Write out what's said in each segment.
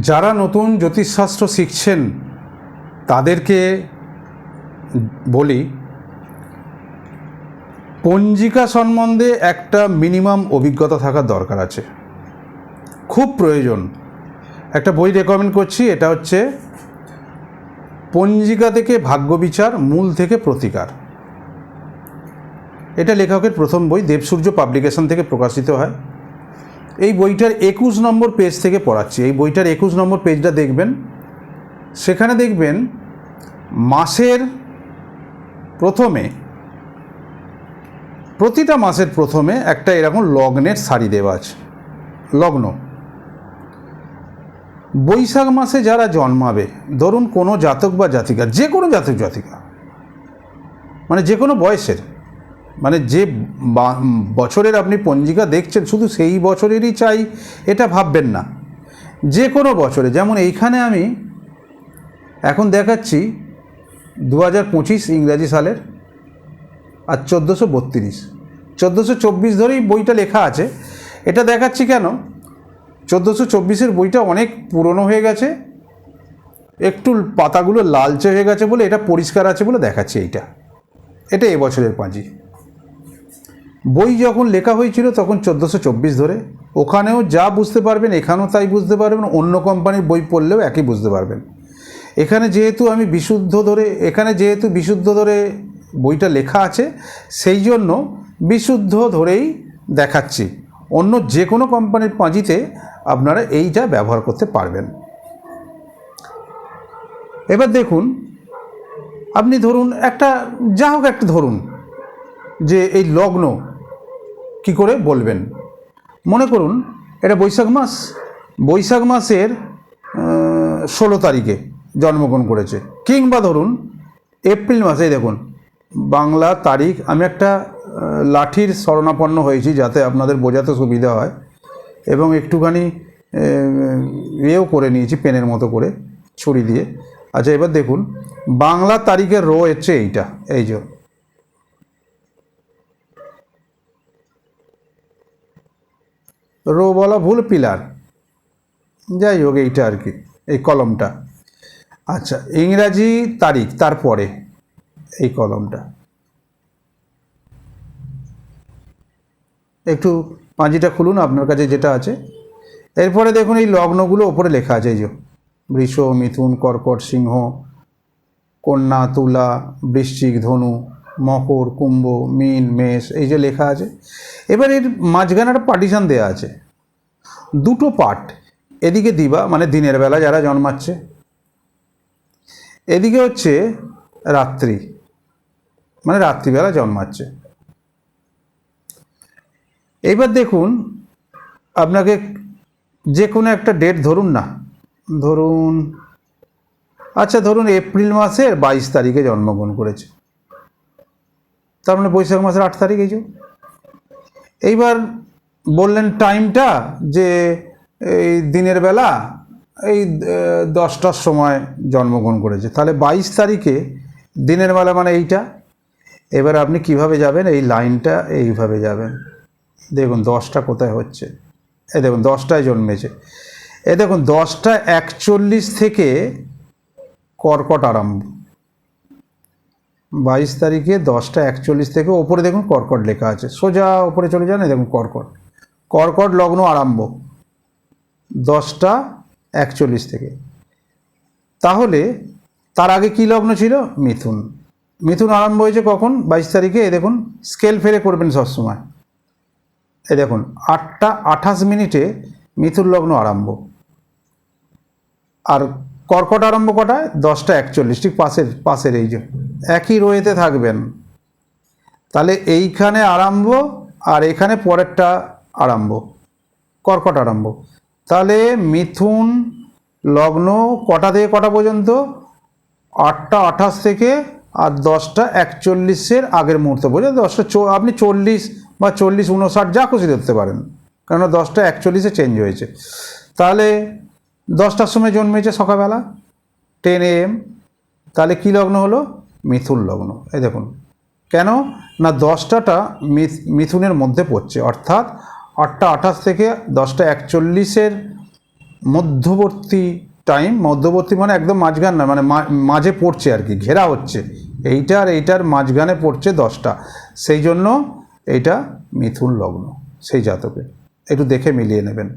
যারা নতুন জ্যোতিষশাস্ত্র শিখছেন, তাদেরকে বলি, পঞ্জিকা সম্বন্ধে একটা মিনিমাম অভিজ্ঞতা থাকার দরকার আছে। খুব প্রয়োজন। একটা বই রেকমেন্ড করছি, এটা হচ্ছে, পঞ্জিকা থেকে ভাগ্য বিচার, মূল থেকে প্রতিকার। এটা লেখকের প্রথম বই, দেবসূর্য পাবলিকেশন থেকে প্রকাশিত হয়। এই বইটার একুশ নম্বর পেজ থেকে পড়াচ্ছি। এই বইটার একুশ নম্বর পেজটা দেখবেন। সেখানে দেখবেন, মাসের প্রথমে, প্রতিটা মাসের প্রথমে একটা এরকম লগ্নের শাড়ি দেওয়া আছে। লগ্ন। বৈশাখ মাসে যারা জন্মাবে, ধরুন কোনো জাতক বা জাতিকা, যে কোনো জাতক জাতিকা মানে যে কোনো বয়সের মানে যে বছরের আপনি পঞ্জিকা দেখছেন, শুধু সেই বছরেরই চাই, এটা ভাববেন না। যে কোনো বছরে, যেমন এইখানে আমি এখন দেখাচ্ছি দু হাজার পঁচিশ ইংরাজি সালের আর চোদ্দোশো বত্রিশ। চোদ্দোশো চব্বিশ ধরেই বইটা লেখা আছে। এটা দেখাচ্ছি কেন? চোদ্দোশো চব্বিশের বইটা অনেক পুরনো হয়ে গেছে। একটু পাতাগুলো লালচে হয়ে গেছে বলে, এটা পরিষ্কার আছে বলে দেখাচ্ছি এইটা। এটা এবছরের পাঁজি। বই যখন লেখা হয়েছিল তখন চোদ্দোশো চব্বিশ ধরে। ওখানেও যা বুঝতে পারবেন, এখানেও তাই বুঝতে পারবেন, অন্য কোম্পানির বই পড়লেও একই বুঝতে পারবেন। এখানে যেহেতু আমি বিশুদ্ধ ধরে, এখানে যেহেতু বিশুদ্ধ ধরে বইটা লেখা আছে, সেই জন্য বিশুদ্ধ ধরেই দেখাচ্ছি। অন্য যে কোনো কোম্পানির পাঁজিতে আপনারা এইটা ব্যবহার করতে পারবেন। এবার দেখুন, আপনি ধরুন একটা, যা হোক একটা ধরুন, যে এই লগ্ন কি করে বলবেন? মনে করুন, এটা বৈশাখ মাস। বৈশাখ মাসের ষোলো তারিখে জন্মগ্রহণ করেছে। কিংবা ধরুন, এপ্রিল মাসেই দেখুন, বাংলা তারিখ, আমি একটা লাঠির শরণাপন্ন হয়েছি যাতে আপনাদের বোঝাতে সুবিধা হয়, এবং একটুখানি ইয়েও করে নিয়েছি, পেনের মতো করে ছুরি দিয়ে। আচ্ছা এবার দেখুন, বাংলা তারিখের রো হচ্ছে এইটা, এই যে। রো বলা ভুল পিলার। যাই হোক, এইটা আর কি, এই কলমটা। আচ্ছা ইংরাজি তারিখ, তারপরে এই কলমটা। একটু পাঁজিটা খুলুন আপনার কাছে যেটা আছে। এরপরে দেখুন, এই লগ্নগুলো ওপরে লেখা আছে, এই যে বৃষ, মিথুন, কর্কট, সিংহ, কন্যা, তুলা, বৃশ্চিক, ধনু মকর, কুম্ভ, মীন, মেষ, এই যে লেখা আছে। এবার এর মাঝখানে একটা পার্টিশন দেওয়া আছে। দুটো পার্ট এদিকে দিবা মানে দিনের বেলা যারা জন্মাচ্ছে। এদিকে হচ্ছে রাত্রি। মানে রাত্রিবেলা জন্মাচ্ছে। এইবার দেখুন, আপনাকে যে কোনো একটা ডেট ধরুন না। ধরুন আচ্ছা ধরুন এপ্রিল মাসের বাইশ তারিখে জন্মগ্রহণ করেছে। তার মানে বৈশাখ মাসের আট তারিখ, এই যে। এইবার বললেন টাইমটা যে এই দিনের বেলা এই দশটার সময় জন্মগ্রহণ করেছে। তাহলে বাইশ তারিখে দিনের বেলা মানে এইটা। এবার আপনি কীভাবে যাবেন? এই লাইনটা এইভাবে যাবেন। দেখুন, দশটা কোথায় হচ্ছে? এ দেখুন, দশটায় জন্মেছে। এ দেখুন, দশটা একচল্লিশ থেকে কর্কট আরম্ভ। বাইশ তারিখে দশটা একচল্লিশ থেকে ওপরে দেখুন কর্কট লেখা আছে। সোজা ওপরে চলে যান দেখুন কর্কট। কর্কট লগ্ন আরম্ভ। দশটা একচল্লিশ থেকে। তাহলে তার আগে কি লগ্ন ছিল? মিথুন। মিথুন আরম্ভ হয়েছে কখন? বাইশ তারিখে এ দেখুন, স্কেল ফেলে করবেন সবসময়। এ দেখুন, আটটা আঠাশ মিনিটে মিথুন লগ্ন আরম্ভ। আর কর্কট আরম্ভ কটায়? দশটা একচল্লিশ, ঠিক পাশের পাশের এই যে। একই রোয়েতে থাকবেন। তাহলে এইখানে আরম্ভ আর এখানে পরেরটা আরম্ভ। কর্কট আরম্ভ। তাহলে মিথুন লগ্ন কটা থেকে কটা পর্যন্ত? আটটা আঠাশ থেকে আর দশটা একচল্লিশের আগের মুহূর্ত পর্যন্ত। দশটা আপনি চল্লিশ বা চল্লিশ, উনষাট যা খুশি ধরতে পারেন। কেননা দশটা একচল্লিশে চেঞ্জ হয়েছে। তাহলে দশটার সময় জন্মেছে সকালবেলা টেন এম তাহলে কী লগ্ন হলো? মিথুন লগ্ন। এই দেখুন। কেন? না, দশটাটা মিথুনের মধ্যে পড়ছে। অর্থাৎ আটটা আঠাশ থেকে দশটা একচল্লিশের মধ্যবর্তী টাইম মধ্যবর্তী মানে একদম মাঝখান না মানে মাঝে পড়ছে আর কি, ঘেরা হচ্ছে। এইটার এইটার মাঝখানে পড়ছে দশটা। সেই জন্য এইটা মিথুন লগ্ন, সেই জাতকে একটু দেখে মিলিয়ে নেবেন।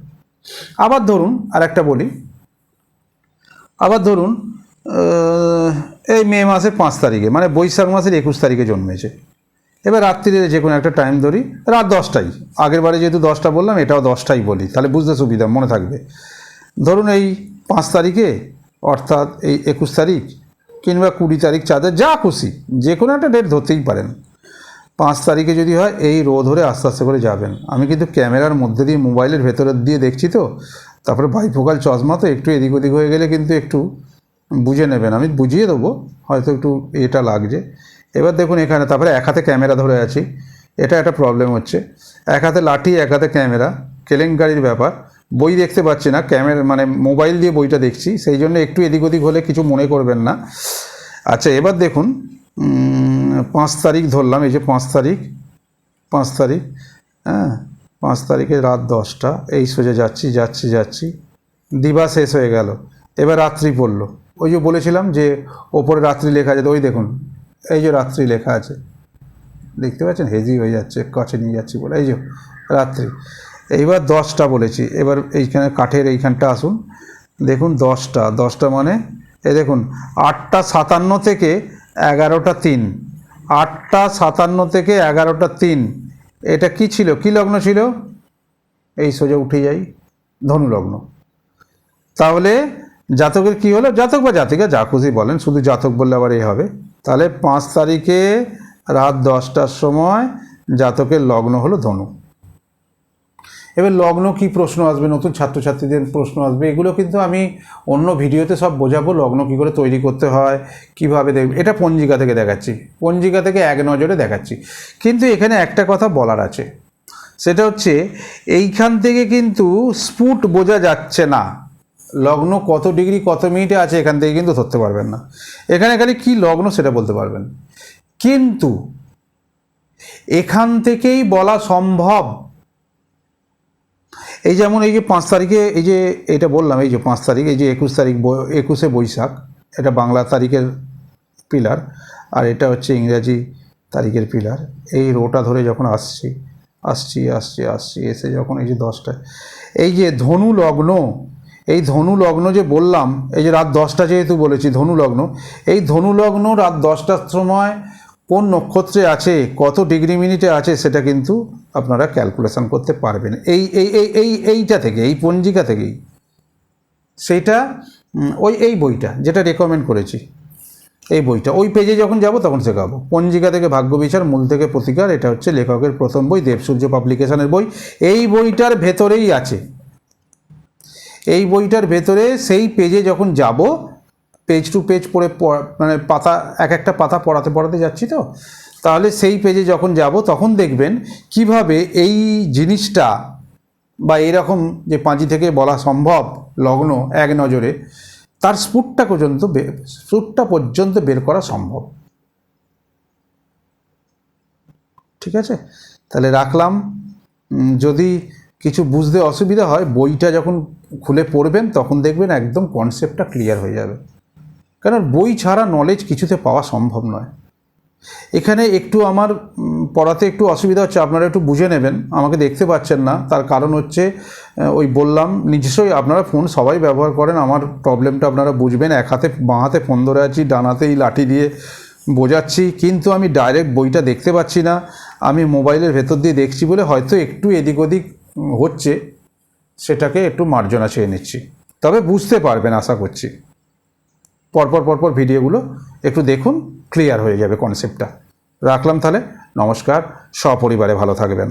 আবার ধরুন আর একটা বলি। আবার ধরুন এই মে মাসের পাঁচ তারিখে মানে বৈশাখ মাসের একুশ তারিখে জন্মেছে। এবার রাত্রিরে যে কোনো একটা টাইম ধরি, রাত দশটাই। আগের বারে যেহেতু দশটা বললাম, এটাও দশটাই বলি, তাহলে বুঝতে সুবিধা, মনে থাকবে। ধরুন এই পাঁচ তারিখে, অর্থাৎ এই একুশ তারিখ, কিংবা কুড়ি তারিখ চাঁদে যা খুশি, যে কোনো একটা ডেট ধরতেই পারেন। পাঁচ তারিখে যদি হয়, এই রো ধরে আস্তে আস্তে করে যাবেন। আমি কিন্তু ক্যামেরার মধ্যে দিয়ে মোবাইলের ভেতরের দিয়ে দেখছি তো। তারপরে বাইফোকাল চশমা তো একটু এদিক ওদিক হয়ে গেলে কিন্তু একটু বুঝে নেবেন। আমি বুঝিয়ে দেবো, হয়তো একটু এটা লাগছে। এবার দেখুন এখানে, তারপরে এক হাতে ক্যামেরা ধরে আছি। এটা একটা প্রবলেম হচ্ছে। এক হাতে লাঠি, এক হাতে ক্যামেরা, কেলেঙ্কারির ব্যাপার। বই দেখতে পাচ্ছি না, ক্যামেরা মানে মোবাইল দিয়ে বইটা দেখছি। সেই জন্য একটু এদিক ওদিক হলে কিছু মনে করবেন না। আচ্ছা এবার দেখুন পাঁচ তারিখ ধরলাম, এই যে পাঁচ তারিখ পাঁচ তারিখ হ্যাঁ পাঁচ তারিখে রাত দশটা, এই সোজা যাচ্ছি যাচ্ছি যাচ্ছি, দিবা শেষ হয়ে গেল। এবার রাত্রি পড়ল। ওই যে বলেছিলাম যে ওপরে রাত্রি লেখা আছে ওই দেখুন, এই যে রাত্রি লেখা আছে, দেখতে পাচ্ছেন? হেজি হয়ে যাচ্ছে, কাছে নিয়ে যাচ্ছি বলে, এই যে রাত্রি। এইবার দশটা বলেছি, এবার এইখানে কাঠের এইখানটা আসুন, দেখুন দশটা দশটা মানে এই দেখুন, আটটা সাতান্ন থেকে এগারোটা তিন আটটা সাতান্ন থেকে এগারোটা তিন। এটা কি ছিল? কি লগ্ন ছিল? এই সোজা উঠে যাই। ধনুলগ্ন তাহলে জাতকের কি হলো? জাতক বা জাতিকা, যা খুশি বলেন, শুধু জাতক বললে আবার এই হবে। তাহলে পাঁচ তারিখে রাত দশটার সময় জাতকের লগ্ন হলো ধনু। এবার লগ্ন কি প্রশ্ন আসবে, নতুন ছাত্রছাত্রীদের প্রশ্ন আসবে, এগুলো কিন্তু আমি অন্য ভিডিওতে সব বোঝাবো, লগ্ন কী করে তৈরি করতে হয়, কীভাবে দেখবে এটা পঞ্জিকা থেকে দেখাচ্ছি, পঞ্জিকা থেকে এক নজরে দেখাচ্ছি। কিন্তু এখানে একটা কথা বলার আছে, সেটা হচ্ছে এইখান থেকে কিন্তু স্পুট বোঝা যাচ্ছে না। লগ্ন কত ডিগ্রি, কত মিনিটে আছে, এখান থেকে কিন্তু ধরতে পারবেন না। এখানে খালি কি লগ্ন সেটা বলতে পারবেন। কিন্তু এখান থেকেই বলা সম্ভব। এই যেমন এই যে পাঁচ তারিখে এই যে এটা বললাম, এই যে পাঁচ তারিখ, এই যে একুশ তারিখ একুশে বৈশাখ, এটা বাংলা তারিখের পিলার আর এটা হচ্ছে ইংরাজি তারিখের পিলার। এই রোটা ধরে যখন আসছি আসছি আসছি আসছি, এসে যখন এই যে দশটায় এই যে ধনু লগ্ন এই ধনু লগ্ন যে বললাম, এই যে রাত দশটা যেহেতু বলেছি ধনু লগ্ন এই ধনু লগ্ন রাত দশটার সময় কোন নক্ষত্রে আছে, কত ডিগ্রি মিনিটে আছে সেটা কিন্তু আপনারা ক্যালকুলেশন করতে পারবেন। এই এই এই এই, এইটা থেকে, এই পঞ্জিকা থেকেই। সেইটা ওই, এই বইটা যেটা রেকমেন্ড করেছি। এই বইটা, ওই পেজে যখন যাব তখন শেখাবো। পঞ্জিকা থেকে ভাগ্য বিচার, মূল থেকে প্রতিকার, এটা হচ্ছে লেখকের প্রথম বই, দেবসূর্য পাবলিকেশনের বই। এই বইটার ভেতরেই আছে। এই বইটার ভেতরে সেই পেজে যখন যাব পেজ টু পেজ পড়ে মানে পাতা, এক একটা পাতা পড়াতে পড়াতে যাচ্ছি তো? তাহলে সেই পেজে যখন যাব, তখন দেখবেন কীভাবে এই জিনিসটা বা এরকম যে পাঁজি থেকে বলা সম্ভব লগ্ন এক নজরে, তার স্পুটটা পর্যন্ত স্পুটটা পর্যন্ত বের করা সম্ভব। ঠিক আছে? তাহলে রাখলাম। যদি কিছু বুঝতে অসুবিধা হয়, বইটা যখন খুলে পড়বেন, তখন দেখবেন একদম কনসেপ্টটা ক্লিয়ার হয়ে যাবে। কারণ বই ছাড়া নলেজ কিছুতে পাওয়া সম্ভব নয়। এখানে একটু আমার পড়াতে একটু অসুবিধা হচ্ছে, আপনারা একটু বুঝে নেবেন। আমাকে দেখতে পাচ্ছেন না। তার কারণ হচ্ছে ওই বললাম, নিজস্বই আপনারা ফোন সবাই ব্যবহার করেন। আমার প্রবলেমটা আপনারা বুঝবেন। এক হাতে বাঁ হাতে ফোন ধরে আছি, ডান হাতে এই লাঠি দিয়ে বোঝাচ্ছি। কিন্তু আমি ডাইরেক্ট বইটা দেখতে পাচ্ছি না। আমি মোবাইলের ভেতর দিয়ে দেখছি বলে হয়তো একটু এদিক ওদিক হচ্ছে। সেটাকে একটু মার্জনা চেয়ে নিচ্ছি। তবে বুঝতে পারবেন, আশা করছি। পরপর পরপর ভিডিওগুলো একটু দেখুন ক্লিয়ার হয়ে যাবে কনসেপ্টটা রাখলাম তাহলে, নমস্কার, সপরিবারে ভালো থাকবেন।